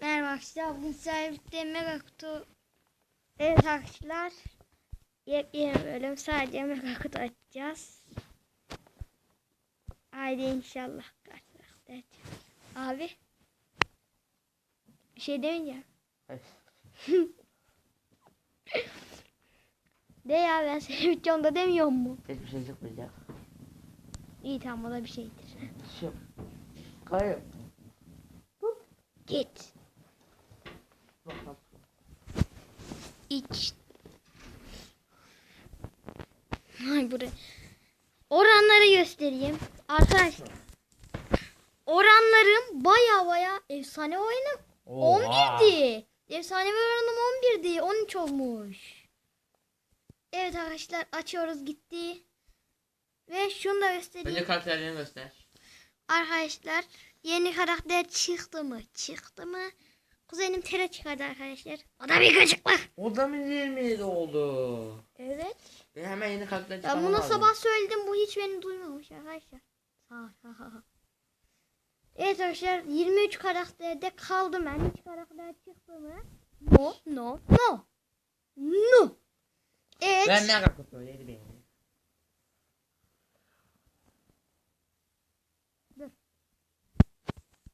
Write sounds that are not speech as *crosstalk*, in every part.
Merhaba arkadaşlar. Bugün sizlerle Mega Kutu Evet arkadaşlar. Yepyeni bölüm sadece Mega Kutu açacağız. Haydi inşallah. Evet. Abi. Bir şey demeyeceğim. *laughs* De ya ben senin videonda demiyor mu? Hiçbir şey çıkmayacak. İyi tamam o da bir şeydir. Şu. Kayıp. Git. İç. Ay buraya. Oranları göstereyim. Arkadaşlar. Oranlarım baya baya efsane oyunum 11'di. Efsane oranım 11'di. 13 olmuş. Evet arkadaşlar açıyoruz gitti. Ve şunu da göstereyim. Önce karakterlerini göster. Arkadaşlar yeni karakter çıktı mı? Çıktı mı? Kuzenim Tera çıkardı arkadaşlar. O da bir gıcıklı. O da mı 27 oldu? Evet. Ben hemen yeni Ben çıkarmam bunu lazım. sabah söyledim. Bu hiç beni duymamış arkadaşlar. *laughs* Evet arkadaşlar 23 karakterde kaldım ben. Hiç karakter çıktı mı? No, no, no. No. Evet. Ben mega kutu 7 bin.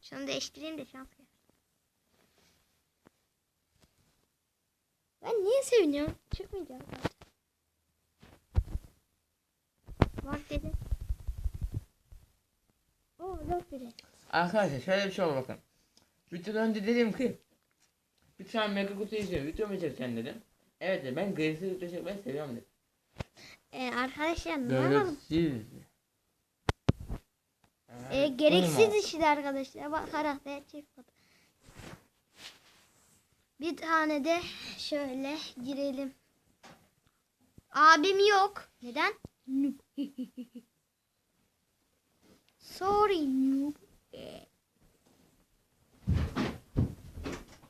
Şunu değiştireyim de şans Ben niye seviniyorum? Çıkmayacağım zaten. Bak dedi. Oo dört biri. Arkadaşlar şöyle bir şey oldu bakın. Videodan önce dedim ki bir tane mega kutu izliyorum. Video mu çekeceksin dedim. Evet dedim ben grisi video çekmeyi seviyorum dedim. Ee, arkadaşlar ne yapalım? Gereksiz. Ee, gereksiz işi de arkadaşlar. Bak karakter çıkmadı. Bir tane de şöyle girelim. Abim yok. Neden? *laughs* Sorry noob.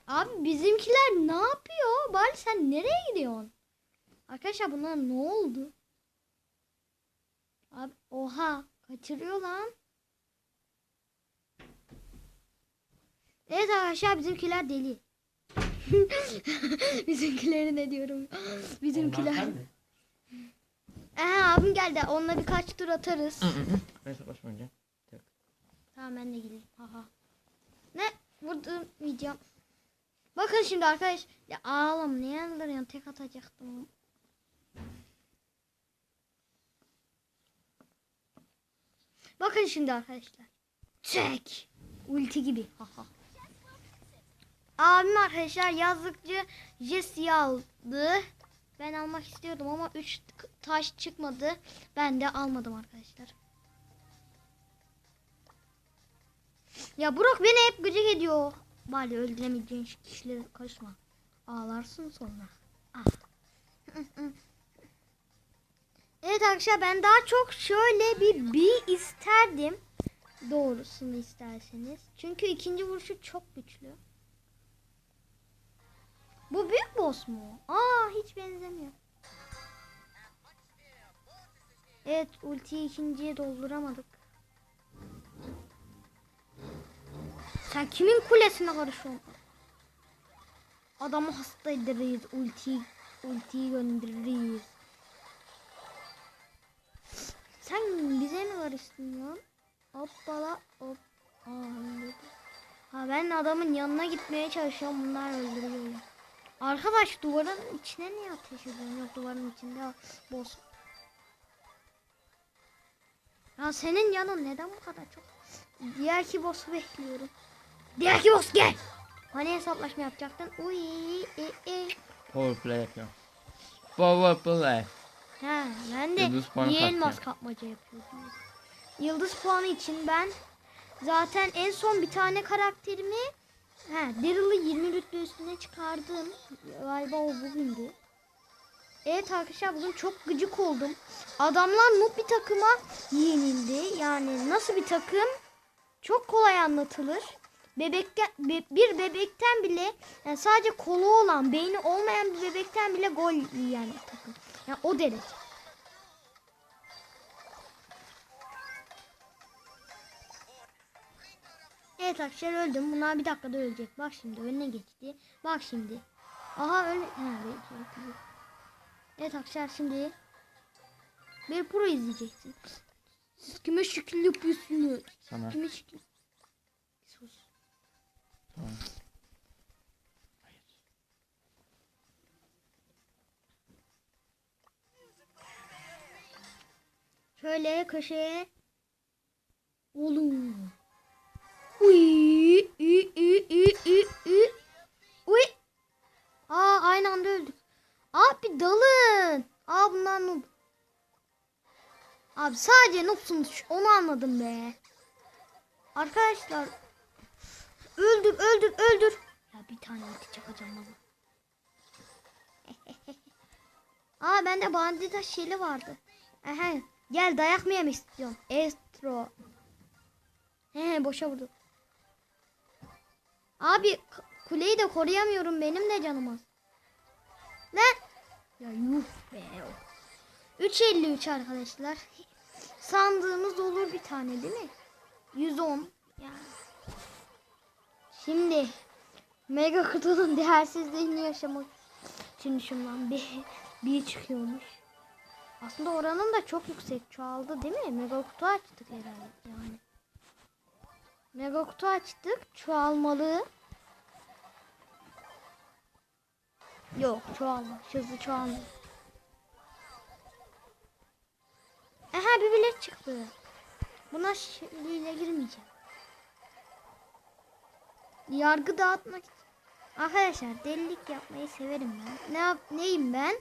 Abi bizimkiler ne yapıyor? Bari sen nereye gidiyorsun? Arkadaşlar bunlar ne oldu? Abi oha kaçırıyor lan. Evet arkadaşlar bizimkiler deli. *laughs* bizimkileri ne diyorum? Bizimkiler. Ee, abim geldi. Onunla birkaç tur atarız. Ben savaşma önce. tamam ben de gideyim. Haha. Ne? Vurdum video. Bakın şimdi arkadaş. Ya ağlam niye öldürüyorsun? Tek atacaktım. Bakın şimdi arkadaşlar. Çek. Ulti gibi. Haha. Abim arkadaşlar yazlıkçı Jesse'yi aldı. Ben almak istiyordum ama 3 taş çıkmadı. Ben de almadım arkadaşlar. Ya Burak beni hep gıcık ediyor. Bari öldüremeyeceğin kişilere karışma. Ağlarsın sonra. Ah. Evet arkadaşlar ben daha çok şöyle bir bir isterdim. Doğrusunu isterseniz. Çünkü ikinci vuruşu çok güçlü. Bu büyük boss mu? Aa hiç benzemiyor. Evet ultiyi ikinciye dolduramadık. Sen kimin kulesine karışıyorsun? Adamı hasta ederiz. Ultiyi, ultiyi göndeririz. Sen bize mi karıştın ya? Hoppala hop. Aa, ha ben adamın yanına gitmeye çalışıyorum. Bunlar öldürüyor. Arkadaş duvarın içine niye ateş ediyorsun? Yok duvarın içinde boss. Ya senin yanın neden bu kadar çok? Diğer ki boss'u bekliyorum. Diğer ki boss gel. Hani hesaplaşma yapacaktın? Uy, e, e. Power play yapıyorum. Power play. Ha, ben de Yıldız puanı niye elmas kapmaca yapıyordum? Yıldız puanı için ben zaten en son bir tane karakterimi ha, Daryl'ı 20 rütbe üstüne çıkardım. Galiba o bugündü. Evet arkadaşlar bugün çok gıcık oldum. Adamlar noob bir takıma yenildi. Yani nasıl bir takım? Çok kolay anlatılır. Bebekten, be- bir bebekten bile yani sadece kolu olan, beyni olmayan bir bebekten bile gol yiyen takım. Yani o derece. Evet arkadaşlar öldüm. Bunlar bir dakikada ölecek. Bak şimdi önüne geçti. Bak şimdi. Aha öyle. Evet arkadaşlar şimdi bir pro izleyeceksin. Siz kime şekil yapıyorsunuz? Sana. Kime şekil? Sus. Tamam. Şöyle köşeye. Oğlum. Uy. Aa aynı anda öldük. Abi dalın. Aa bunlar noob. Abi sadece noobsunuz. Onu anladım be. Arkadaşlar. Öldür öldür öldür. Ya bir tane ulti çakacağım baba. *laughs* Aa bende bandita şeli vardı. Aha, gel dayak mı yemek istiyorum? Estro. He boşa vurdu. Abi kuleyi de koruyamıyorum benim de canım az. Lan. Ya yuh be. 3.53 arkadaşlar. Sandığımız olur bir tane değil mi? 110. Yani. Şimdi Mega kutunun değersizliğini yaşamak için şundan bir, bir çıkıyormuş. Aslında oranın da çok yüksek çoğaldı değil mi? Mega kutu açtık herhalde yani. Mega açtık. Çoğalmalı. Yok çoğalma. Hızlı çoğalma. Aha bir bilet çıktı. Buna şeyle girmeyeceğim. Yargı dağıtmak için. Arkadaşlar delilik yapmayı severim ben. Ne yap neyim ben?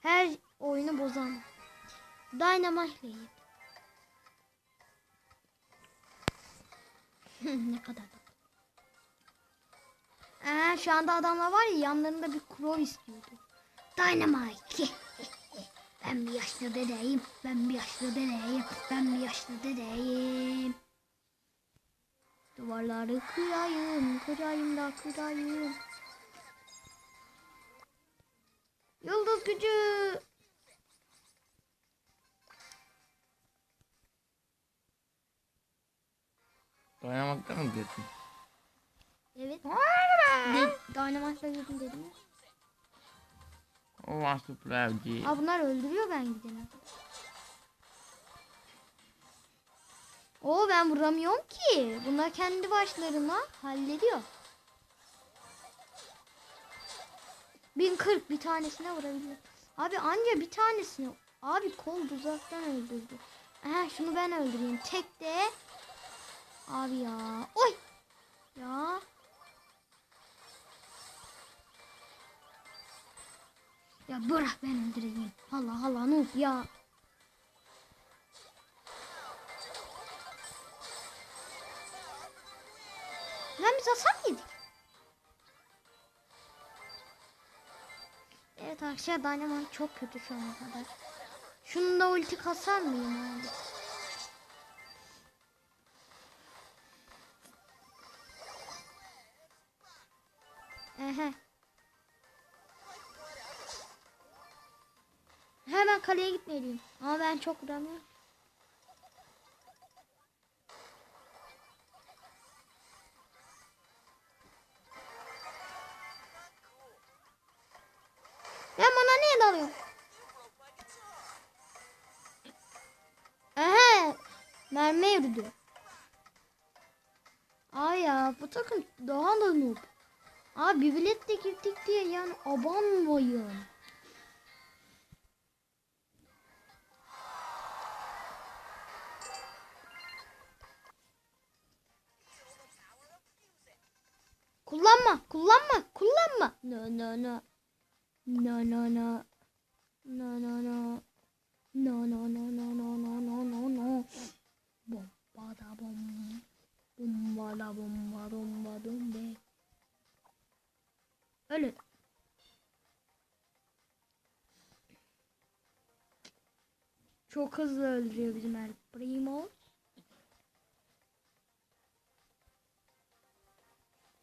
Her oyunu bozan. Dynamite'leyim. Ne kadar da. Ee, şu anda adamlar var ya yanlarında bir crow istiyordu. Dynamite. *laughs* ben bir yaşlı dedeyim. Ben bir yaşlı dedeyim. Ben bir yaşlı dedeyim. Duvarları kırayım, kırayım da kırayım. Yıldız gücü. Dayanmakta mı diyorsun? Evet. Ne? Dynamite'la girdim dedim. O var süperci. Aa bunlar öldürüyor ben gidene. Oo ben vuramıyorum ki. Bunlar kendi başlarına hallediyor. 1040 bir tanesine vurabilir. Abi anca bir tanesini. Abi kol uzaktan öldürdü. Aha şunu ben öldüreyim. Tek de. Abi ya. Oy. Ya. Ya bırak ben öldüreyim. Allah Allah noob ya. Lan biz hasar yedik. Evet arkadaşlar Dynamite çok kötü şu ana kadar. Şunu da ulti kasar mıyım abi? Ehe. Hemen kaleye gitmeliyim. Ama ben çok vuramıyorum. Kullanma, kullanma, kullanma. No, no, no. No, no, no. No, no, no. No, no, no, no, no, no, no, no, no. Bomba da bom. Bomba da bomba, bomba dombe. Öyle. Çok hızlı öldürüyor bizim El Primo.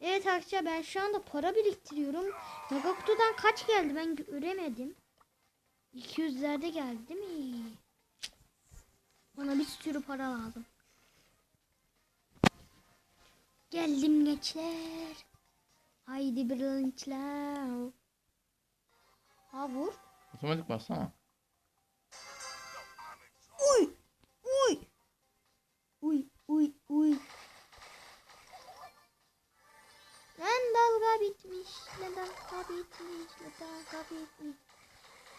Evet arkadaşlar ben şu anda para biriktiriyorum. Mega kutudan kaç geldi ben göremedim. 200'lerde geldi değil mi? Bana bir sürü para lazım. Geldim gençler. Haydi bir gençler. Ha vur. Otomatik bassana. Uy. Uy. Uy uy uy. Dalga bitmiş.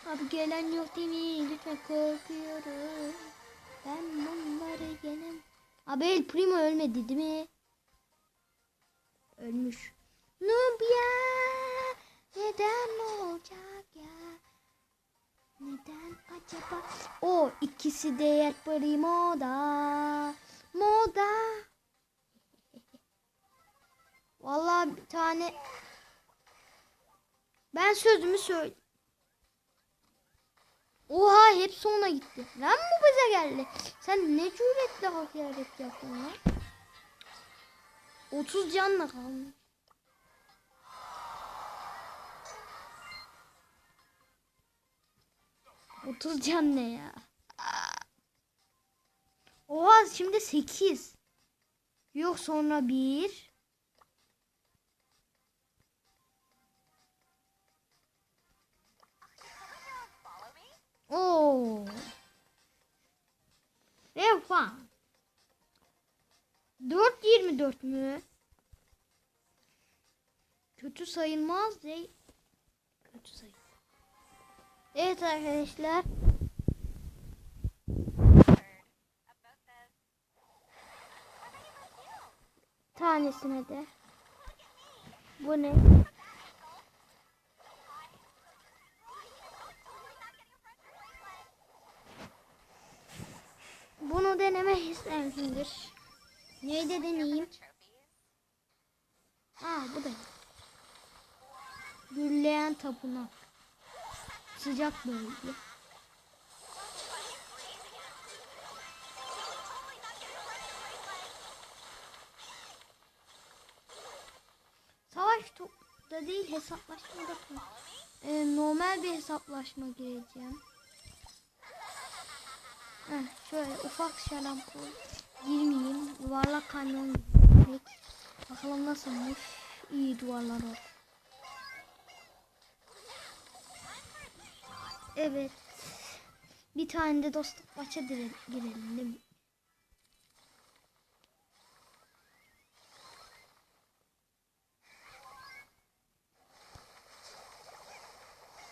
Abi gelen yok değil mi? Lütfen korkuyorum. Ben bunları yenem. Abi El Primo ölmedi değil mi? Ölmüş. Nubya neden olacak ya? Neden acaba? O ikisi de El Primo'da. Moda. *laughs* Vallahi bir tane ben sözümü söyle. Oha hepsi ona gitti. Lan bu bize geldi. Sen ne cüretle hakaret yaptın lan? 30 canla kalmış. Otuz can ne ya? Oha şimdi 8. Yok sonra 1. 4.24 mü? Kötü sayılmaz değil. Kötü sayılmaz. Evet arkadaşlar. Tanesine de. Bu ne? Bunu denemek istemişimdir. Neyi de deneyeyim? Aa bu da. Gürleyen tapınak. Sıcak bölge. Savaş topda değil hesaplaşmada. Ee, normal bir hesaplaşma gireceğim. Heh, şöyle ufak şarampol girmeyeyim. Yuvarlak kanyon girmek. Bakalım nasılmış. İyi duvarlar oldu. Evet. Bir tane de dostluk maça girelim değil mi?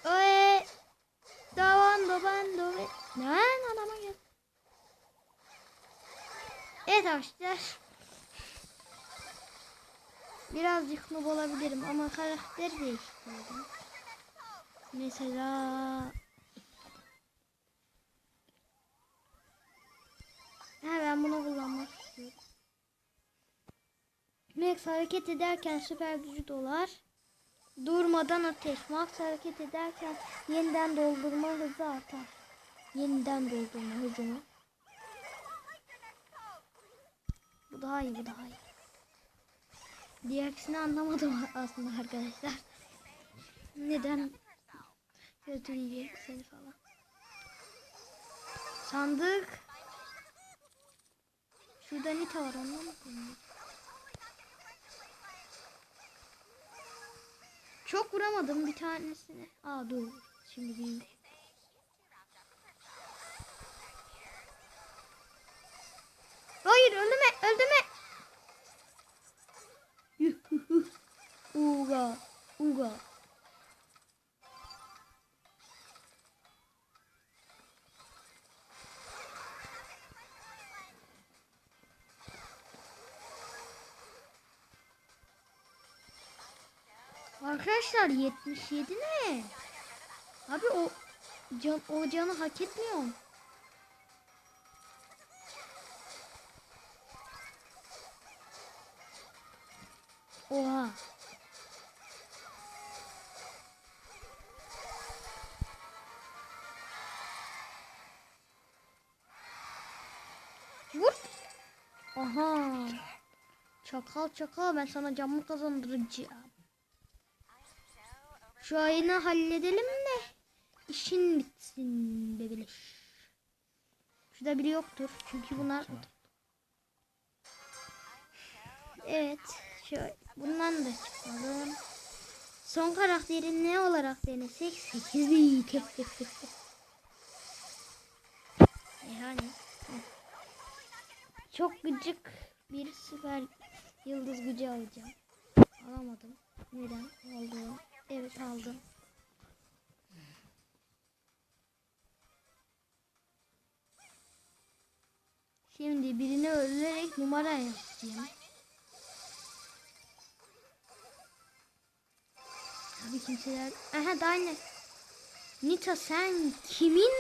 Oye. Davan doban dove. Lan adama gel. Evet arkadaşlar. Birazcık noob olabilirim ama karakter değiştirdim. Mesela Ha ben bunu kullanmak istiyorum. Max hareket ederken süper gücü dolar. Durmadan ateş. Max hareket ederken yeniden doldurma hızı artar. Yeniden doldurma hızı? Bu daha iyi, bu daha iyi. Diğersini anlamadım *laughs* aslında arkadaşlar. Neden kötüleyecek seni falan. Sandık. Şurada Nita var ondan mı koyayım? Çok vuramadım bir tanesini. Aa dur. Şimdi değil. Hayır öldürme. Yuhuhu. *laughs* Uga. Uga. Arkadaşlar 77 ne? Abi o can o canı hak etmiyor. Oha. Vur. Aha. Çakal çakal ben sana camı kazandıracağım. Şu ayını halledelim de işin bitsin bebeleş. Şurada biri yoktur çünkü bunlar Evet. Şöyle bundan da çıkalım. Son karakteri ne olarak denesek? 8 iyi. yani. heh. Çok gıcık bir süper yıldız gücü alacağım. Alamadım. Neden? Aldım. Evet aldım. Şimdi birini öldürerek numara yapacağım. Tabii kimseler... Aha daha ne? Nita sen kimin?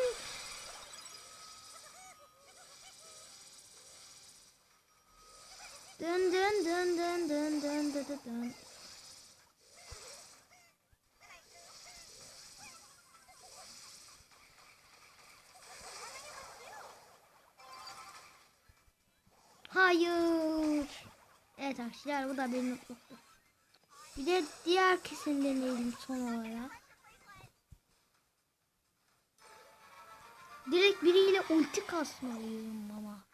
Dön dön dön dön dön dön dön dön. Hayır. Evet arkadaşlar bu da bir mutluluktur. Bir de diğer kesim deneyelim son olarak. Direkt biriyle ulti kasmalıyım ama.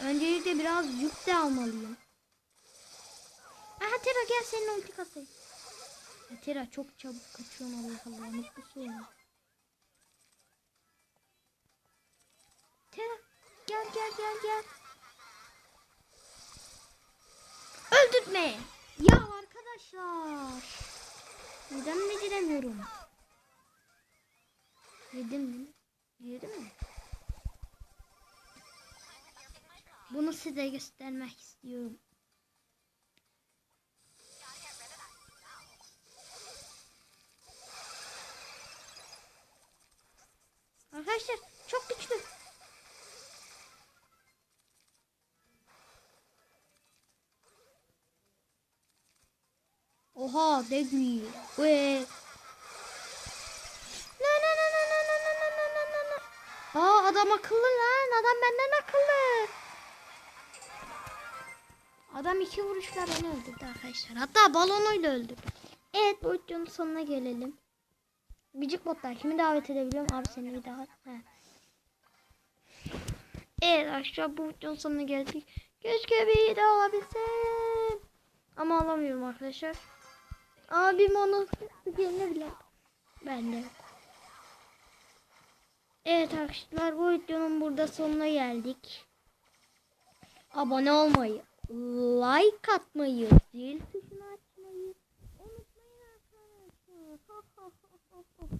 Öncelikle biraz yük de almalıyım. Aha Tera gel senin ulti kasayım. Tera çok çabuk kaçıyorum Allah Allah mutlusun. Tera gel gel gel gel. Öldürtme. Ya arkadaşlar. Neden beceremiyorum? Yedim mi? Yedim mi? Bunu size göstermek istiyorum. Arkadaşlar çok güçlü. Oha Degli. Ve Na na na na na na na na na na na. Aa adam akıllı lan. Adam benden akıllı. Adam iki vuruşla beni öldürdü arkadaşlar. Hatta balonuyla öldürdü. Evet bu videonun sonuna gelelim. Gıcık botlar kimi davet edebiliyorum? Abi seni bir daha. He. Evet arkadaşlar bu videonun sonuna geldik. Keşke bir daha alabilsem. Ama alamıyorum arkadaşlar. Abim onu bile. Ben de. Evet arkadaşlar bu videonun burada sonuna geldik. Abone olmayı, like atmayı, zil tuşunu açmayı unutmayın arkadaşlar. *laughs*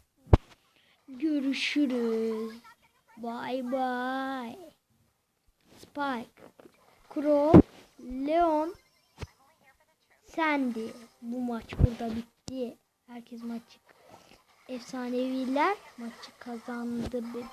Görüşürüz. Bye bye. Spike, Crow, Leon, Sandy. Bu maç burada bitti. Herkes maçı efsaneviler maçı kazandı.